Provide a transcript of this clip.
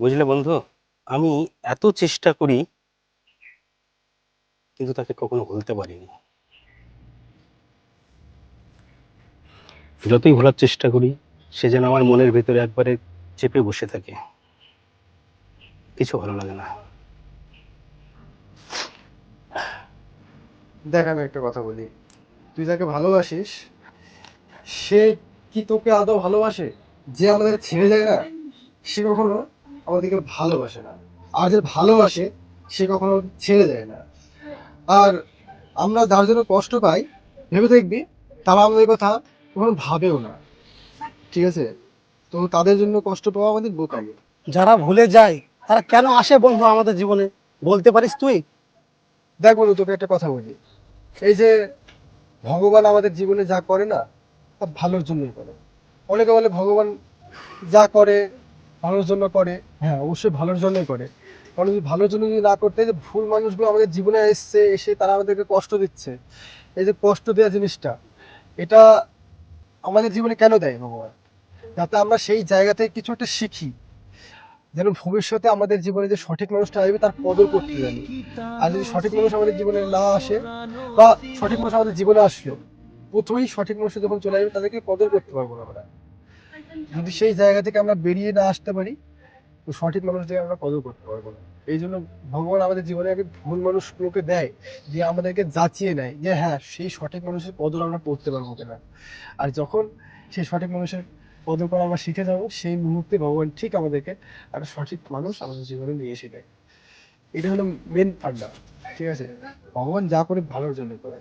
বুঝলে বন্ধু? আমি এত চেষ্টা করি, কিন্তু তাকে কখনো ভুলতে পারিনি। যতই ভোলার চেষ্টা করি, সে যেন আমার মনের ভেতরে একবারে চেপে বসে থাকে। কিছু ভালো লাগে না। দেখ, আমি একটা কথা বলি। তুই যাকে ভালোবাসিস, সে কি তোকে আদৌ ভালোবাসে? যে আমাদের ছেড়ে যায় না, সে কখনো আমাদেরকে ভালোবাসে না। আর যে ভালোবাসে সে কখনো ছেড়ে যায় না। আর আমরা যার জন্য কষ্ট পাই ভেবে দেখবি তারা আমাদের কথা কখনো ভাবেও না। ঠিক আছে? তো তাদের জন্য কষ্ট পাওয়া আমাদের বোকামি। যারা ভুলে যায় তারা কেন আসে বন্ধু আমাদের জীবনে? বলতে পারিস তুই? দেখ বন্ধু তোকে একটা কথা বলি। এই যে ভগবান আমাদের জীবনে যা করে না তা ভালোর জন্যই করে। অনেকে বলে ভগবান যা করে ভালোর জন্য করে হ্যাঁ অবশ্যই ভালোর জন্যই করে। কারণ যদি ভালোর জন্য যদি না করতে যে ভুল মানুষগুলো আমাদের জীবনে এসছে, এসে তারা আমাদেরকে কষ্ট দিচ্ছে। এই যে কষ্ট দেওয়া জিনিসটা, এটা আমাদের জীবনে কেন দেয় ভগবান? যাতে আমরা সেই জায়গা থেকে কিছু একটা শিখি। যেন ভবিষ্যতে আমাদের জীবনে যে সঠিক মানুষটা আসবে, তার কদর করতে জানি। আর যদি সঠিক মানুষ আমাদের জীবনে না আসে, বা সঠিক মানুষ আমাদের জীবনে আসলো, প্রথমেই সঠিক মানুষ যখন চলে আসবে, তাদেরকে কদর করতে পারব না আমরা। যদি সেই জায়গা থেকে আমরা বেরিয়ে না আসতে পারি, তো সঠিক মানুষদের আমরা কদর করতে পারব না। এই জন্য ভগবান আমাদের জীবনে আগে ভুল মানুষগুলোকে দেয়, যে আমাদেরকে যাচিয়ে নেয়, যে হ্যাঁ সেই সঠিক মানুষের কদর আমরা করতে পারব কিনা। আর যখন সেই সঠিক মানুষের কদর করা আমরা শিখে যাব, সেই মুহূর্তে ভগবান ঠিক আমাদেরকে একটা সঠিক মানুষ আমাদের জীবনে নিয়ে এসে দেয়। এটা হলো মেন ফান্ডা ঠিক আছে? ভগবান যা করে ভালোর জন্য করে।